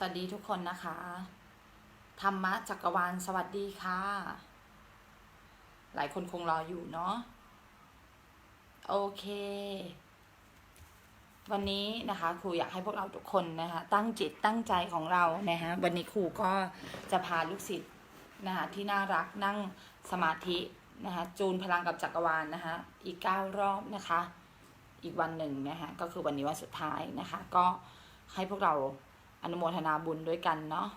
สวัสดีทุกคนนะคะ ธรรมะจักรวาลสวัสดีค่ะ หลายคนคงรออยู่เนาะโอเค วันนี้นะคะครูอยากให้พวกเราทุกคนนะคะตั้งจิตตั้งใจของเรานะคะวันนี้ครูก็จะพาลูกศิษย์นะคะที่น่ารักนั่งสมาธินะคะจูนพลังกับจักรวาลนะคะอีกเก้ารอบนะคะ อีกวันหนึ่งนะคะก็คือวันนี้วันสุดท้ายนะคะ ก็ให้พวกเรา อนุโมทนาบุญด้วยกันเนาะ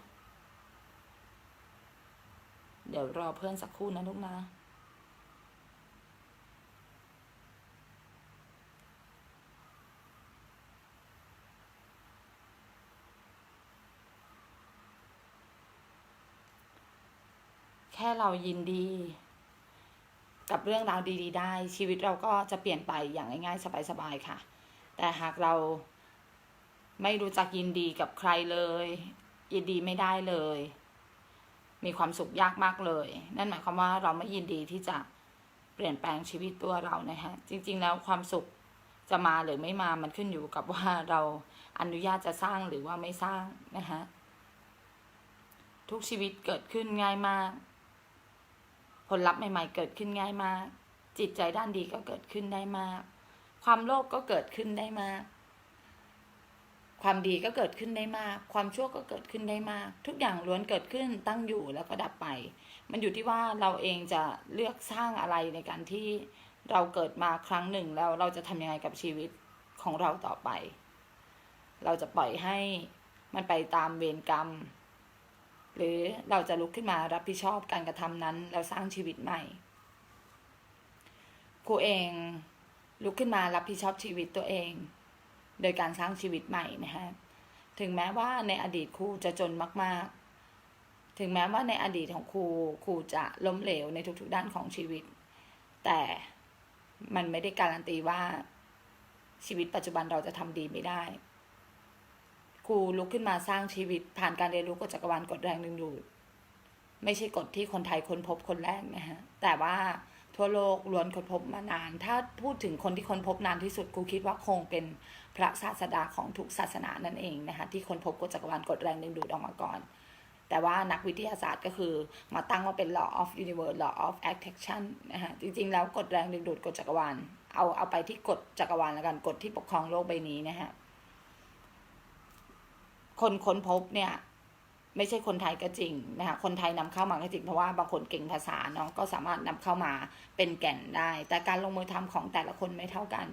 เดี๋ยวรอเพื่อนสักครู่นะลูกนะแค่เรายินดี กับเรื่องราวดี ๆ ได้ ชีวิตเราก็จะเปลี่ยนไปอย่างง่าย ๆ สบาย ๆ ค่ะ แต่หากเรา ไม่รู้จักยินดีกับใครเลย ยินดีไม่ได้เลย มีความสุขยากมากเลย นั่นหมายความว่าเราไม่ยินดีที่จะเปลี่ยนแปลงชีวิตตัวเรานะฮะ จริง ๆ แล้วความสุขจะมาหรือไม่มามันขึ้นอยู่กับว่าเราอนุญาตจะสร้างหรือว่าไม่สร้างนะฮะทุกชีวิตเกิดขึ้นง่ายมาก ผลลัพธ์ใหม่ๆ เกิดขึ้นง่ายมาก จิตใจด้านดีก็เกิดขึ้นได้มาก ความโลภก็เกิดขึ้นได้มาก ความดีก็เกิดขึ้นได้มาก ความชั่วก็เกิดขึ้นได้มาก ทุกอย่างล้วนเกิดขึ้นตั้งอยู่แล้วก็ดับไป มันอยู่ที่ว่าเราเองจะเลือกสร้างอะไรในการที่เราเกิดมาครั้งหนึ่งแล้วเราจะทำยังไงกับชีวิตของเราต่อไป เราจะปล่อยให้มันไปตามเวรกรรม หรือเราจะลุกขึ้นมารับผิดชอบการกระทำนั้น แล้วสร้างชีวิตใหม่ครูเองลุกขึ้นมารับผิดชอบชีวิตตัวเอง โดยการสร้างชีวิตใหม่นะฮะถึงแม้ว่าในอดีตครูจะจนมาก ๆ ถึงแม้ว่าในอดีตของครูครูจะล้มเหลวในทุกๆด้านของชีวิต แต่มันไม่ได้การันตีว่าชีวิตปัจจุบันเราจะทำดีไม่ได้ครูลุกขึ้นมาสร้างชีวิตผ่านการเรียนรู้กฎจักรวาลกฎแรงดึงดูดไม่ใช่กฎที่คนไทยค้นพบคนแรกนะฮะแต่ว่า ทั่วโลกล้วนค้นพบมานาน ถ้าพูดถึงคนที่ค้นพบนานที่สุดครูคิดว่าคงเป็นพระศาสดาของทุกศาสนานั่นเองนะคะที่ค้นพบกฎจักรวาลกฎแรงดึงดูดออกมาก่อน แต่ว่านักวิทยาศาสตร์ก็คือมาตั้งว่าเป็น law of universe law of attraction นะฮะจริงๆ แล้วกฎแรงดึงดูดกฎจักรวาล เอาเอาไปที่กฎจักรวาลแล้วกันกฎที่ปกครองโลกใบนี้นะฮะคนค้นพบเนี่ย ไม่ใช่คนไทยก็จริงนะคะคนไทยนำเข้ามาก็จริงเพราะว่าบางคนเก่งภาษาเนาะก็สามารถนำเข้ามาเป็นแก่นได้ แต่การลงมือทำของแต่ละคนไม่เท่ากัน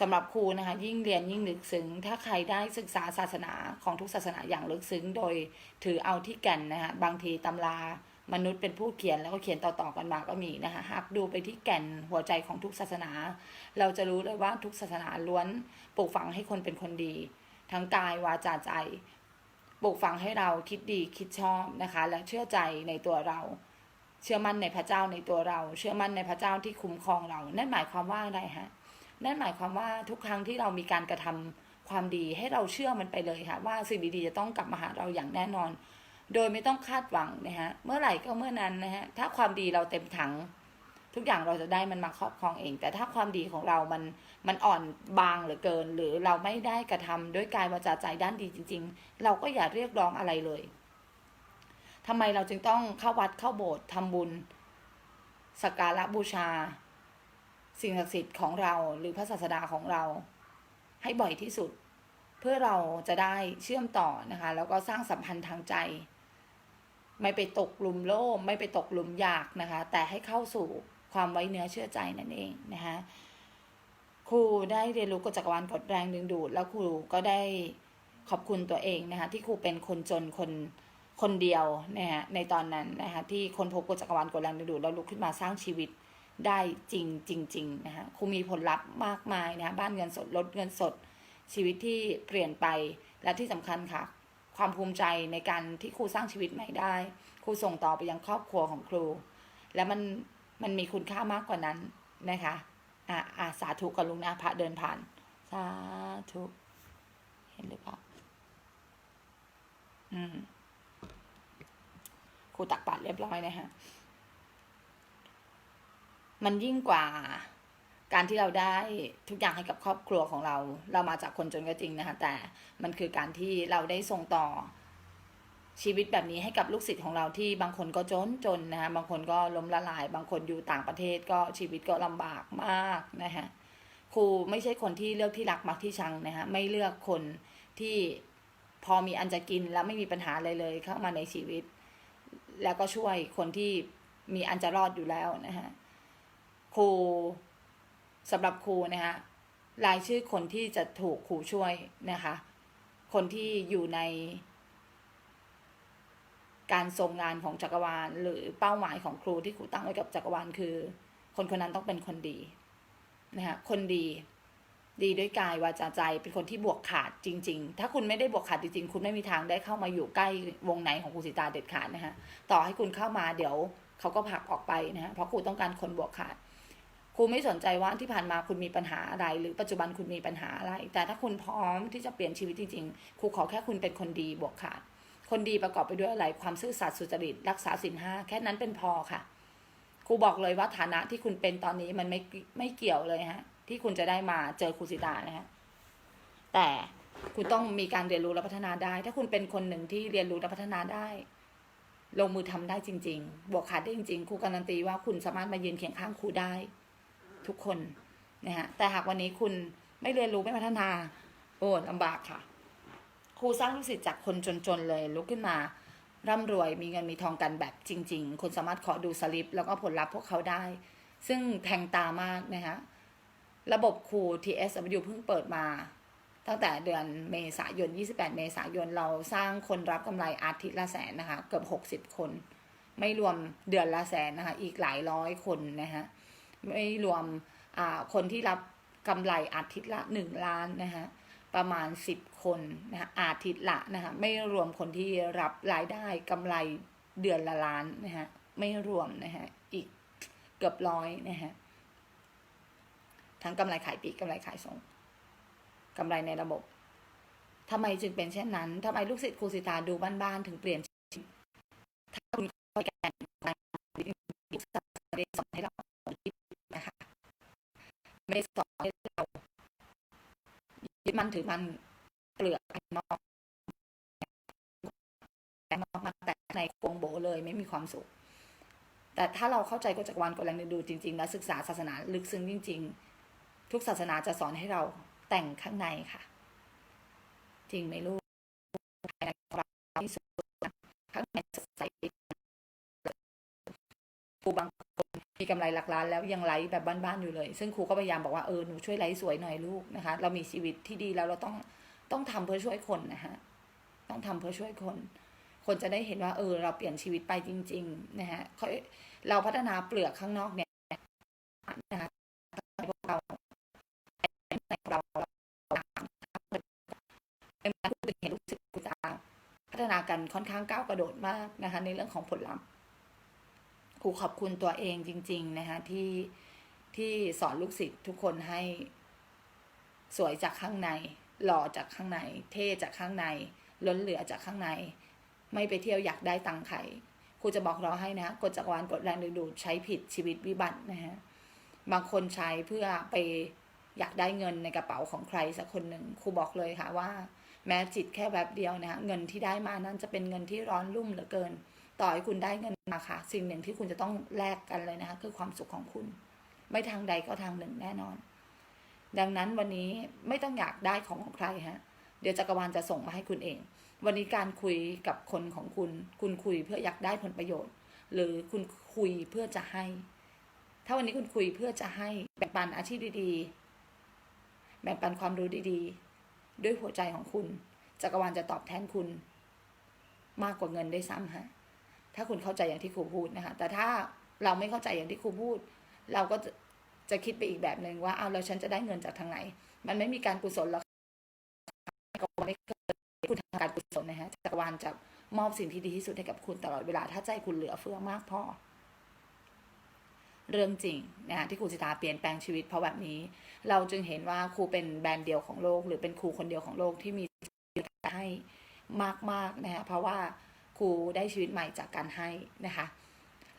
สำหรับครูนะคะ ยิ่งเรียนยิ่งลึกซึ้งถ้าใครได้ศึกษาศาสนาของทุกศาสนาอย่างลึกซึ้งโดยถือเอาที่แก่นนะคะบางทีตำรามนุษย์เป็นผู้เขียนแล้วก็เขียนต่อๆกันมาก็มีนะคะหากดูไปที่แก่นหัวใจของทุกศาสนา เราจะรู้เลยว่าทุกศาสนาล้วนปลูกฝังให้คนเป็นคนดี ทั้งกายวาจาใจ ปลูกฝังให้เราคิดดีคิดชอบนะคะ และเชื่อใจในตัวเรา เชื่อมั่นในพระเจ้าในตัวเรา เชื่อมั่นในพระเจ้าที่คุ้มครองเรา นั่นหมายความว่าอะไรฮะนั่นหมายความว่าทุกครั้งที่เรามีการกระทำความดีให้เราเชื่อมันไปเลยค่ะ ว่าสิ่งดีๆจะต้องกลับมาหาเราอย่างแน่นอน โดยไม่ต้องคาดหวังนะฮะเมื่อไหร่ก็เมื่อนั้นนะฮะถ้าความดีเราเต็มถัง ทุกอย่างเราจะได้มันมาครอบครองเอง แต่ถ้าความดีของเรามันมันอ่อนบางเหลือเกิน หรือเราไม่ได้กระทำด้วยกายวาจาใจด้านดีจริง ๆ เราก็อย่าเรียกร้องอะไรเลยทำไมเราจึงต้องเข้าวัดเข้าโบสถ์ทำบุญสักการะบูชา สิ่งศักดิ์สิทธิ์ของเราหรือพระศาสดาของเรา ให้บ่อยที่สุด เพื่อเราจะได้เชื่อมต่อนะคะ แล้วก็สร้างสัมพันธ์ทางใจ ไม่ไปตกหลุมโลภไม่ไปตกหลุมอยากนะคะ แต่ให้เข้าสู่ ความไว้เนื้อเชื่อใจนั่นเองนะคะครูได้เรียนรู้กฎจักรวาลกฎแรงดึงดูด แล้วครูก็ได้ขอบคุณตัวเองนะคะที่ครูเป็นคนจนคนคนเดียวนะฮะในตอนนั้นนะคะที่คนพบกฎจักรวาลกฎแรงดึงดูดแล้วลุกขึ้นมาสร้างชีวิตได้จริงจริงๆนะคะครูมีผลลัพธ์มากมายนะคะบ้านเงินสดลดเงินสดชีวิตที่เปลี่ยนไปและที่สำคัญค่ะ ความภูมิใจในการที่ครูสร้างชีวิตใหม่ได้ ครูส่งต่อไปยังครอบครัวของครู และมัน มันมีคุณค่ามากกว่านั้นนะคะอ่าอ่าสาธุกับลุงนะพระเดินผ่าน สาธุเห็นหรือเปล่าอืมครูตักบาตรเรียบร้อยนะฮะมันยิ่งกว่าการที่เราได้ทุกอย่างให้กับครอบครัวของเรา เรามาจากคนจนก็จริงนะคะ แต่มันคือการที่เราได้ส่งต่อ ชีวิตแบบนี้ให้กับลูกศิษย์ของเราที่บางคนก็จนจนนะคะบางคนก็ล้มละลาย บางคนอยู่ต่างประเทศก็ชีวิตก็ลำบากมากนะคะครูไม่ใช่คนที่เลือกที่รักมักที่ชังนะคะไม่เลือกคนที่พอมีอันจะกินแล้วไม่มีปัญหาอะไรเลยเข้ามาในชีวิต แล้วก็ช่วยคนที่มีอันจะรอดอยู่แล้วนะคะครูสำหรับครูนะคะรายชื่อคนที่จะถูกครูช่วยนะคะ คนที่อยู่ใน การทรงงานของจักรวาล หรือเป้าหมายของครูที่ครูตั้งไว้กับจักรวาลคือ คนคนนั้นต้องเป็นคนดีนะคะคนดี ดีด้วยกายวาจาใจ เป็นคนที่บวกขาดจริง ๆ ถ้าคุณไม่ได้บวกขาดจริงๆคุณไม่มีทางได้เข้ามาอยู่ใกล้วงในของครูสิตาเด็ดขาดนะคะต่อให้คุณเข้ามาเดี๋ยวเขาก็ผลักออกไปนะฮะเพราะครูต้องการคนบวกขาดครูไม่สนใจว่าที่ผ่านมาคุณมีปัญหาอะไร หรือปัจจุบันคุณมีปัญหาอะไร แต่ถ้าคุณพร้อมที่จะเปลี่ยนชีวิตจริงๆครูขอแค่คุณเป็นคนดีบวกขาด คนดีประกอบไปด้วยอะไร ความซื่อสัตย์สุจริต รักษาศีลห้าแค่นั้นเป็นพอค่ะ ครูบอกเลยว่าฐานะที่คุณเป็นตอนนี้มันไม่ไม่เกี่ยวเลยฮะ ที่คุณจะได้มาเจอครูสิตานะฮะ แต่คุณต้องมีการเรียนรู้และพัฒนาได้ ถ้าคุณเป็นคนหนึ่งที่เรียนรู้และพัฒนาได้ ลงมือทำได้จริง ๆ บวกขาดได้จริง ๆ ครูการันตีว่าคุณสามารถมายืนเคียงข้างครูได้ ทุกคนนะฮะ แต่หากวันนี้คุณไม่เรียนรู้ไม่พัฒนา โอ้ลำบากค่ะ ครูสร้างลูกศิษย์จากคนจนๆเลยลุกขึ้นมาร่ำรวยมีเงินมีทองกันแบบจริง ๆคนสามารถขอดูสลิป แล้วก็ผลลัพธ์พวกเขาได้ ซึ่งแทงตามากนะคะระบบครู TSW เพิ่งเปิดมา ตั้งแต่เดือนเมษายน 28 เมษายนเราสร้างคนรับกำไรอาทิตย์ละแสนนะคะ เกือบ 60 คน ไม่รวมเดือนละแสนนะคะ อีกหลายร้อยคนนะคะไม่รวมคนที่รับกำไรอาทิตย์ละ 1 ล้านนะคะ ประมาณ 10 คนนะคะอาทิตย์ละนะคะไม่รวมคนที่รับรายได้กำไรเดือนละล้านนะคะไม่รวมนะคะอีกเกือบร้อยนะคะทั้งกำไรขายปีกกำไรขายส่งกำไรในระบบทำไมจึงเป็นเช่นนั้นทำไมลูกศิษย์ครูสิตาดูบ้านๆถึงเปลี่ยนถ้าคุณเข้าใจการไม่ได้สอนให้เราคิดนะคะไม่ได้สอนให้เรา ยึดมันถือมันเปลือกนอกแต่นอกมันแต่ในโครงโบเลยไม่มีความสุข แต่ถ้าเราเข้าใจกฎจักรวาลกฎแรงดึงดูดจริงๆ และศึกษาศาสนาลึกซึ้งจริง ๆ ทุกศาสนาจะสอนให้เราแต่งข้างในค่ะ จริงไหมลูกภายในเราที่สุดข้างในสดใสครูบาง มีกำไรหลักล้านแล้วยังไลฟ์แบบบ้านๆอยู่เลย ซึ่งครูก็พยายามบอกว่าเออหนูช่วยไลฟ์สวยหน่อยลูกนะคะ เรามีชีวิตที่ดีแล้วเราต้องต้องทำเพื่อช่วยคนนะฮะต้องทำเพื่อช่วยคน คนจะได้เห็นว่า เออ เราเปลี่ยนชีวิตไปจริง ๆ นะฮะค่อยเราพัฒนาเปลือกข้างนอกเนี่ยนะคะพวกเราเราเป็นเห็นลูกศิษย์คุตาพัฒนากันค่อนข้างก้าวกระโดดมากนะคะ ในเรื่องของผลลัพธ์ ครูขอบคุณตัวเองจริง ๆ นะคะที่ที่สอนลูกศิษย์ทุกคนให้สวยจากข้างใน หล่อจากข้างใน เท่จากข้างใน ล้นเหลือจากข้างใน ไม่ไปเที่ยวอยากได้ตังค์ใครครูจะบอกเราให้นะกฎจักรวาลกฎแรงดึงดูดใช้ผิดชีวิตวิบัตินะฮะบางคนใช้เพื่อไปอยากได้เงินในกระเป๋าของใครสักคนหนึ่งครูบอกเลยค่ะว่า แม้จิตแค่แบบเดียวนะคะเงินที่ได้มานั้นจะเป็นเงินที่ร้อนรุ่มเหลือเกิน ต่อให้คุณได้เงินมาค่ะ สิ่งหนึ่งที่คุณจะต้องแลกกันเลยนะคะคือความสุขของคุณ ไม่ทางใดก็ทางหนึ่งแน่นอน ดังนั้นวันนี้ไม่ต้องอยากได้ของของใครฮะเดี๋ยวจักรวาลจะส่งมาให้คุณเอง วันนี้การคุยกับคนของคุณ คุณคุยเพื่ออยากได้ผลประโยชน์ หรือคุณคุยเพื่อจะให้ ถ้าวันนี้คุณคุยเพื่อจะให้แบ่งปันอาชีพดีๆ แบ่งปันความรู้ดีๆ ด้วยหัวใจของคุณ จักรวาลจะตอบแทนคุณ มากกว่าเงินได้ซ้ำฮะ ถ้าคุณเข้าใจอย่างที่ครูพูดนะคะแต่ถ้าเราไม่เข้าใจอย่างที่ครูพูด เราก็จะจะคิดไปอีกแบบหนึ่งว่าเอ้าวแล้วฉันจะได้เงินจากทางไหน มันไม่มีการกุศลหรอกไม่เคยคุณทำการกุศลนะฮะจักรวาลจะมอบสิ่งที่ดีที่สุดให้กับคุณตลอดเวลาถ้าใจคุณเหลือเฟือมากพอเรื่องจริงนะฮะที่ครูสิตาเปลี่ยนแปลงชีวิตเพราะแบบนี้ เราจึงเห็นว่าครูเป็นแบรนด์เดียวของโลก หรือเป็นครูคนเดียวของโลกที่มีให้มากๆนะฮะเพราะว่า ครูได้ชีวิตใหม่จากการให้นะคะ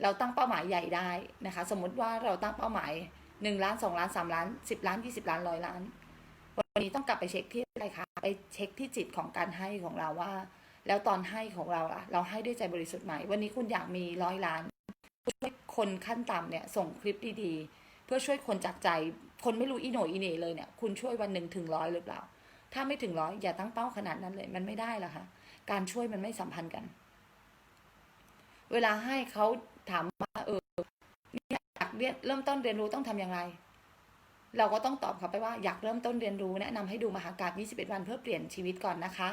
เราตั้งเป้าหมายใหญ่ได้นะคะ สมมุติว่าเราตั้งเป้าหมายหนึ่งล้านสองล้านสามล้านสิบล้านยี่สิบล้านร้อยล้าน วันนี้ต้องกลับไปเช็คที่อะไรคะไปเช็คที่จิตของการให้ของเราว่า แล้วตอนให้ของเราล่ะ เราให้ด้วยใจบริสุทธิ์ไหมวันนี้คุณอยากมีร้อยล้านช่วยคนขั้นต่ำเนี่ยส่งคลิปดีๆ เพื่อช่วยคนจากใจคนไม่รู้อีโหนอีเหน่เลยเนี่ยคุณช่วยวันหนึ่งถึงร้อยหรือเปล่า ถ้าไม่ถึงร้อยอย่าตั้งเป้าขนาดนั้นเลย มันไม่ได้หรอคะการช่วยมันไม่สัมพันธ์กัน เวลาให้เขาถามว่าเออนี่อยากเรียนเริ่มต้นเรียนรู้ต้องทำอย่างไร เราก็ต้องตอบเขาไปว่าอยากเริ่มต้นเรียนรู้แนะนำให้ดูมหากาบ21 วันเพื่อเปลี่ยนชีวิตก่อนนะคะ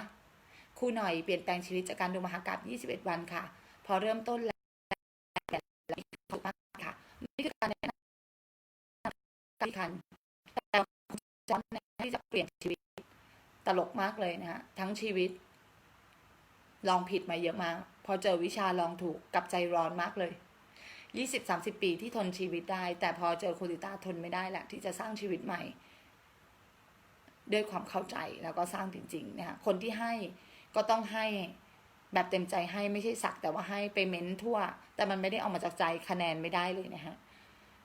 ครูหน่อยเปลี่ยนแปลงชีวิตจากการดูมหากาบ21 วันค่ะ พอเริ่มต้นแล้วถูกมากค่ะนี่คือการแนะนำการคันแต่จอนที่จะเปลี่ยนชีวิตตลกมากเลยนะฮะทั้งชีวิต ลองผิดมาเยอะมาก พอเจอวิชาลองถูกกับใจร้อนมากเลยยี่สิบสามสิบปีที่ทนชีวิตได้ แต่พอเจอโคติต้าทนไม่ได้แหละ ที่จะสร้างชีวิตใหม่ ด้วยความเข้าใจแล้วก็สร้างจริงๆนะคะคนที่ให้ก็ต้องให้แบบเต็มใจให้ไม่ใช่สัก แต่ว่าให้ไปเม้นทั่ว แต่มันไม่ได้เอามาจากใจคะแนนไม่ได้เลยนะฮะ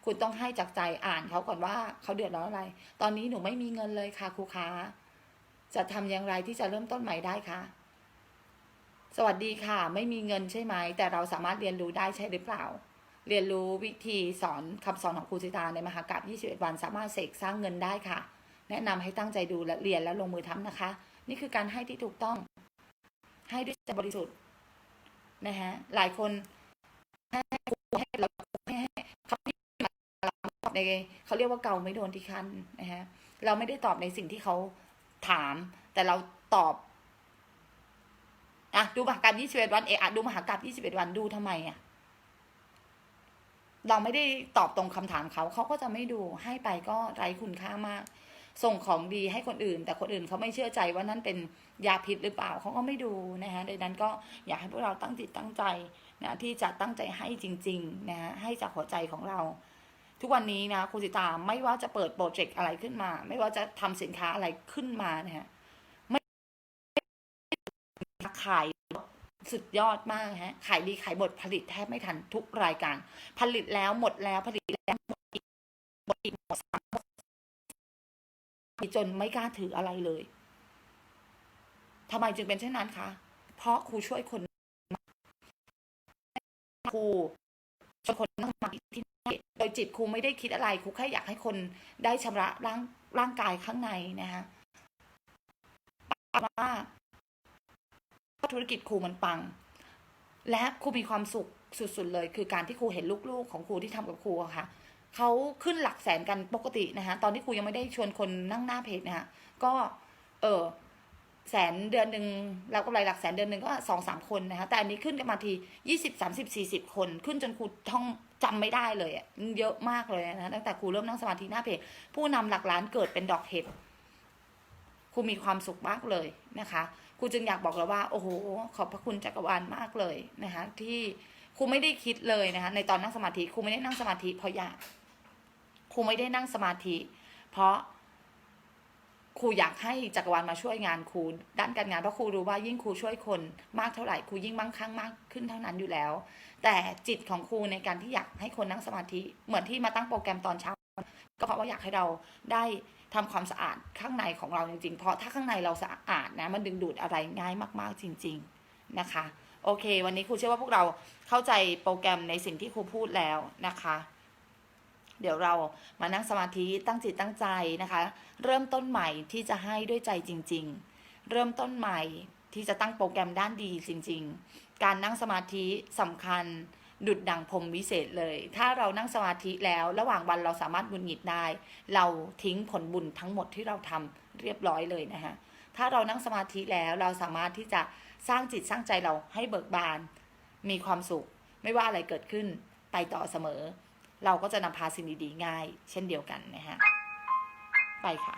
คุณต้องให้จากใจอ่านเขาก่อนว่าเขาเดือดร้อนอะไร ตอนนี้หนูไม่มีเงินเลยค่ะครูค้าจะทำอย่างไรที่จะเริ่มต้นใหม่ได้คะ สวัสดีค่ะ ไม่มีเงินใช่ไหม แต่เราสามารถเรียนรู้ได้ใช่หรือเปล่า เรียนรู้วิธีสอนคำสอนของครูสิตาในมหากราบ21 วันสามารถเสกสร้างเงินได้ค่ะ แนะนำให้ตั้งใจดูและเรียนแล้วลงมือทำนะคะ นี่คือการให้ที่ถูกต้อง ให้ด้วยใจบริสุทธิ์นะฮะหลายคนให้ให้เราให้เขาตอบในเขาเรียกว่าเก่าไม่โดนที่คันนะฮะเราไม่ได้ตอบในสิ่งที่เขาถาม แต่เราตอบ อะดูมหากรรม21วันเอะอะดูมหากรรม21วันดูทำไมอะเราไม่ได้ตอบตรงคำถามเขาเขาก็จะไม่ดูให้ไปก็ไร้คุณค่ามาก ส่งของดีให้คนอื่น แต่คนอื่นเขาไม่เชื่อใจว่านั่นเป็นยาพิษหรือเปล่าเขาก็ไม่ดูนะฮะดังนั้นก็อยากให้พวกเราตั้งจิตตั้งใจนะที่จะตั้งใจให้จริงๆนะฮะให้จากหัวใจของเรา ทุกวันนี้นะคุณสิตาไม่ว่าจะเปิดโปรเจกต์อะไรขึ้นมา ไม่ว่าจะทำสินค้าอะไรขึ้นมานะฮะ ขายสุดยอดมากฮะ ขายดีขายหมดผลิตแทบไม่ทันทุกรายการ ผลิตแล้วหมดแล้วผลิตแล้วหมดอีกหมดอีกหมดสามจนไม่กล้าถืออะไรเลยทำไมจึงเป็นเช่นนั้นคะเพราะครูช่วยคนครูช่วยคนนั่งสมาธิที่นี่โดยจิตครูไม่ได้คิดอะไรครูแค่อยากให้คนได้ชำระร่างร่างกายข้างในนะคะว่า ธุรกิจครูมันปัง และครูมีความสุขสุดๆเลย คือการที่ครูเห็นลูกๆ ของครูที่ทำกับครูอะค่ะเขาขึ้นหลักแสนกันปกตินะคะตอนที่ครูยังไม่ได้ชวนคนนั่งหน้าเพจนะคะก็เออแสนเดือนหนึ่งเรากำไรหลักแสนเดือนหนึ่งก็สองสามคนนะคะแต่อันนี้ขึ้นกันมาทียี่สิบสามสิบสี่สิบคน ขึ้นจนครูท่องจำไม่ได้เลยอะเยอะมากเลยนะตั้งแต่ครูเริ่มนั่งสมาธิหน้าเพจผู้นำหลักล้านเกิดเป็นดอกเห็ดครูมีความสุขมากเลยนะคะ ครูจึงอยากบอกเราว่า โอ้โห ขอบพระคุณจักรวาลมากเลยนะคะที่ครูไม่ได้คิดเลยนะคะในตอนนั่งสมาธิครูไม่ได้นั่งสมาธิเพราะอยากครูไม่ได้นั่งสมาธิ เพราะครูอยากให้จักรวาลมาช่วยงานครูด้านการงานเพราะครูรู้ว่ายิ่งครูช่วยคนมากเท่าไหร่ครูยิ่งมั่งคั่งมากขึ้นเท่านั้นอยู่แล้ว แต่จิตของครูในการที่อยากให้คนนั่งสมาธิเหมือนที่มาตั้งโปรแกรมตอนเช้า ก็เพราะว่าอยากให้เราได้ ทำความสะอาดข้างในของเราจริงๆ เพราะถ้าข้างในเราสะอาดนะมันดึงดูดอะไรง่ายมากๆจริง ๆนะคะ โอเค วันนี้ครูเชื่อว่าพวกเราเข้าใจโปรแกรมในสิ่งที่ครูพูดแล้วนะคะ เดี๋ยวเรามานั่งสมาธิตั้งจิตตั้งใจนะคะ เริ่มต้นใหม่ที่จะให้ด้วยใจจริง ๆ เริ่มต้นใหม่ที่จะตั้งโปรแกรมด้านดีจริง ๆ การนั่งสมาธิสำคัญ ดุดดังพรมวิเศษเลย ถ้าเรานั่งสมาธิแล้ว ระหว่างวันเราสามารถหงุดหงิดได้ เราทิ้งผลบุญทั้งหมดที่เราทำเรียบร้อยเลยนะฮะถ้าเรานั่งสมาธิแล้วเราสามารถที่จะสร้างจิตสร้างใจเราให้เบิกบาน มีความสุข ไม่ว่าอะไรเกิดขึ้นไปต่อเสมอ เราก็จะนำพาสิ่งดีๆง่าย เช่นเดียวกันนะฮะไปค่ะ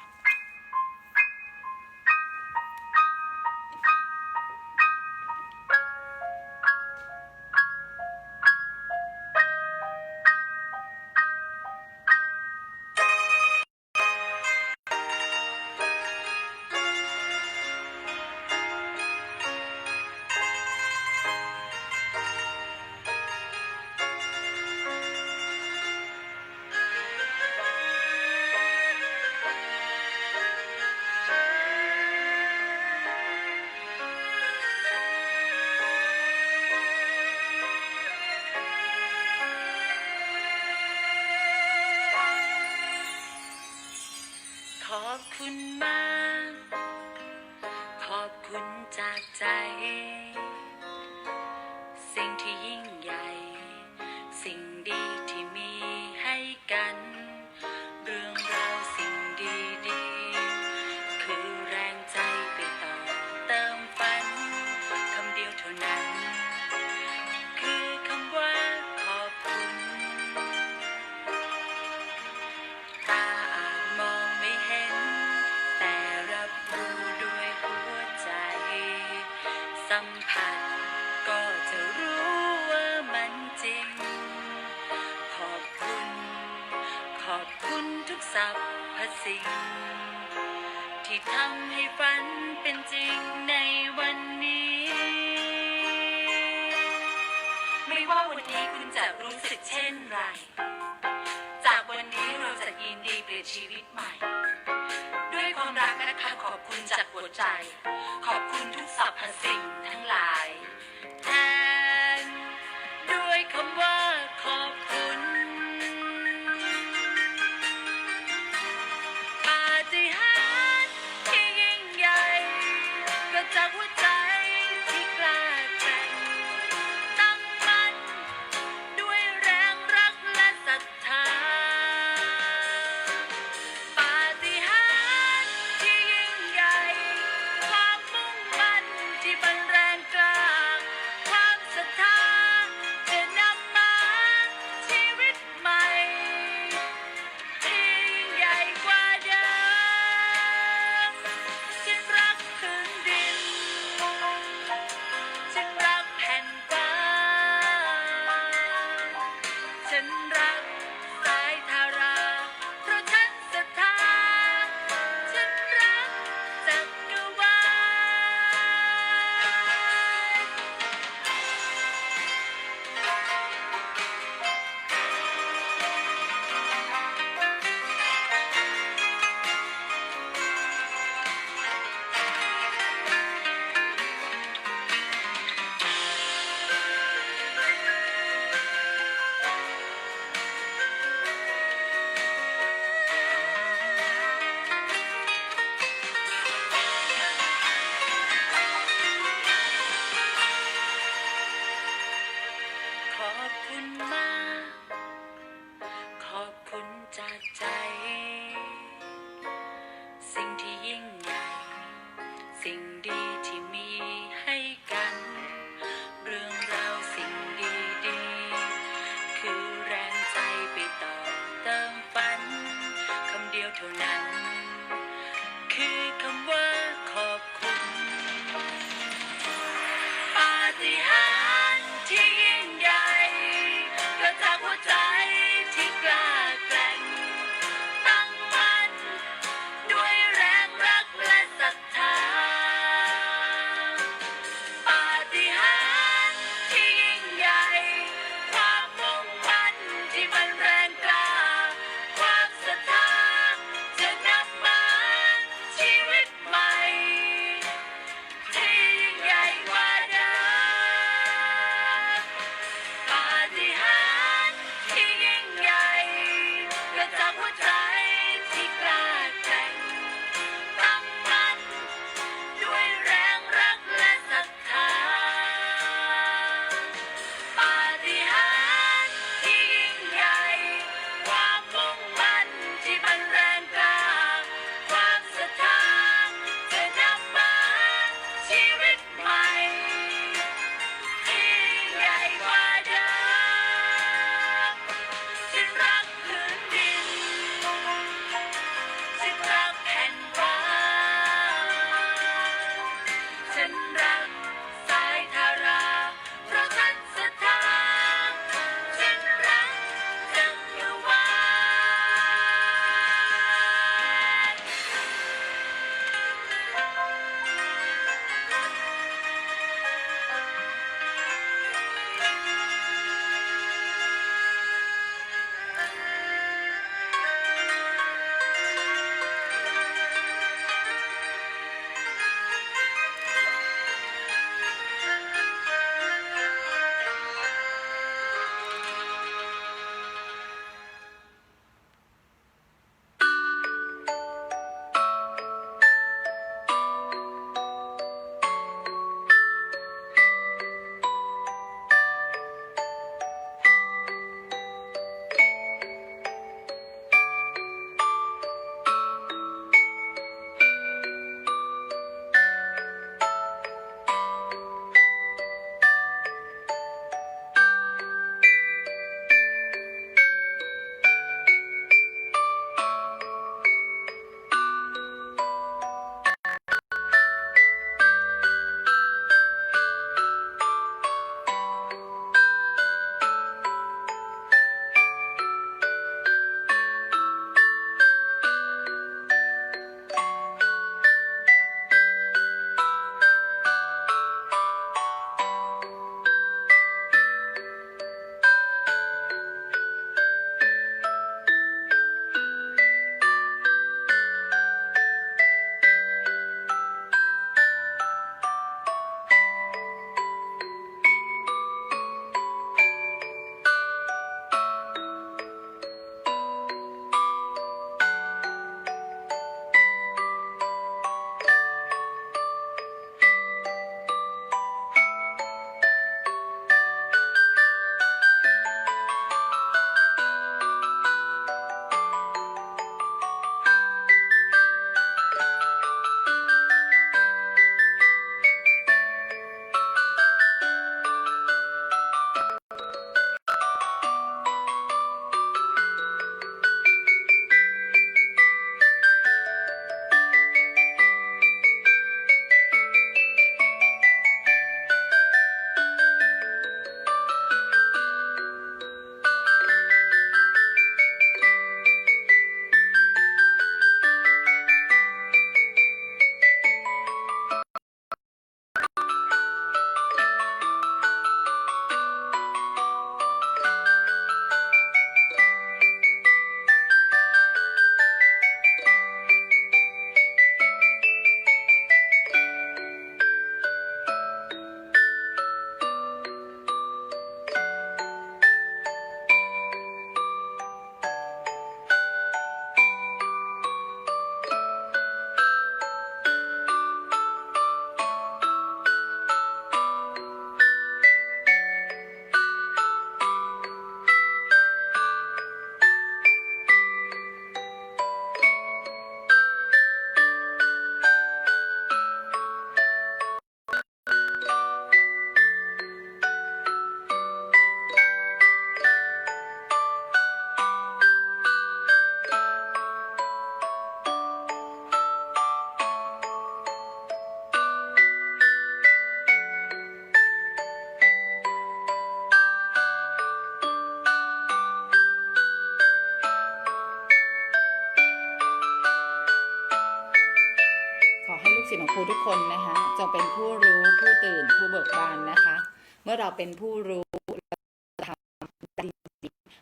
ทุกคนนะคะจงเป็นผู้รู้ผู้ตื่นผู้เบิกบานนะคะ เมื่อเราเป็นผู้รู้เราจะทำดี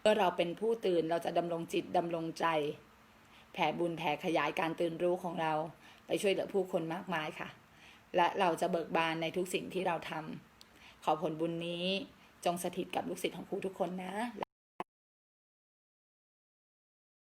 เมื่อเราเป็นผู้ตื่นเราจะดำรงจิตดำรงใจ แผ่บุญแผ่ขยายการตื่นรู้ของเรา ไปช่วยเหลือผู้คนมากมายค่ะ และเราจะเบิกบานในทุกสิ่งที่เราทำขอผลบุญนี้จงสถิตกับลูกศิษย์ของครูทุกคนนะ